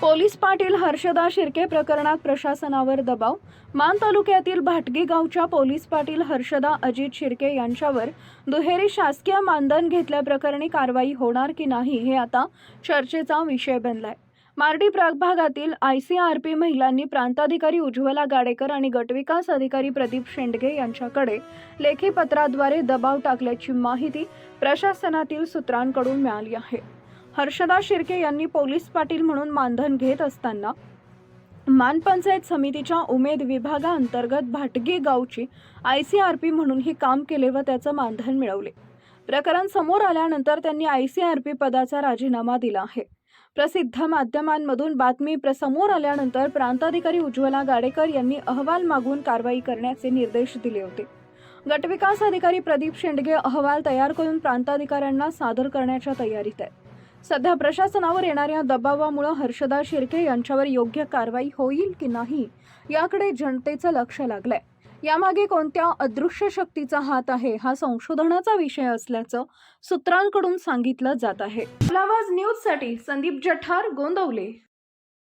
Police Patil Harshada Shirke प्रकरणात प्रशासनावर दबाव. मान तालुक्यातील भाटगी गावच्या पोलीस पाटील हर्षदा अजित शिर्के यांच्यावर दुहेरी शासकीय मानधन घेतल्याप्रकरणी कारवाई होणार की नाही हे आता चर्चेचा विषय बनलाय. मार्डी प्रभागातील आय सी आर पी महिलांनी प्रांताधिकारी उज्ज्वला गाडेकर आणि गटविकास अधिकारी प्रदीप शेंडगे यांच्याकडे लेखी पत्राद्वारे दबाव टाकल्याची माहिती प्रशासनातील सूत्रांकडून मिळाली आहे. हर्षदा शिर्के यांनी पोलीस पाटील म्हणून मानधन घेत असताना मानपंचायत समितीच्या उमेद विभागाअंतर्गत भाटगी गावची आय सी आर पी म्हणूनही काम केले व त्याचं मानधन मिळवले. प्रकरण समोर आल्यानंतर त्यांनी आय सी आर पी पदाचा राजीनामा दिला आहे. प्रसिद्ध माध्यमांमधून बातमी प्र- समोर आल्यानंतर प्रांताधिकारी उज्ज्वला गाडेकर यांनी अहवाल मागून कारवाई करण्याचे निर्देश दिले होते. गटविकास अधिकारी प्रदीप शेंडगे अहवाल तयार करून प्रांताधिकाऱ्यांना सादर करण्याच्या तयारीत आहे सध्या प्रशासनावर येणाऱ्या दबावामुळे हर्षदा शिर्के यांच्यावर योग्य कारवाई होईल की नाही याकडे जनतेचं लक्ष लागलंय. यामागे कोणत्या अदृश्य शक्तीचा हात आहे हा संशोधनाचा विषय असल्याचं सूत्रांकडून सांगितलं जात आहे. आवाज न्यूजसाठी संदीप जठार गोंदवले.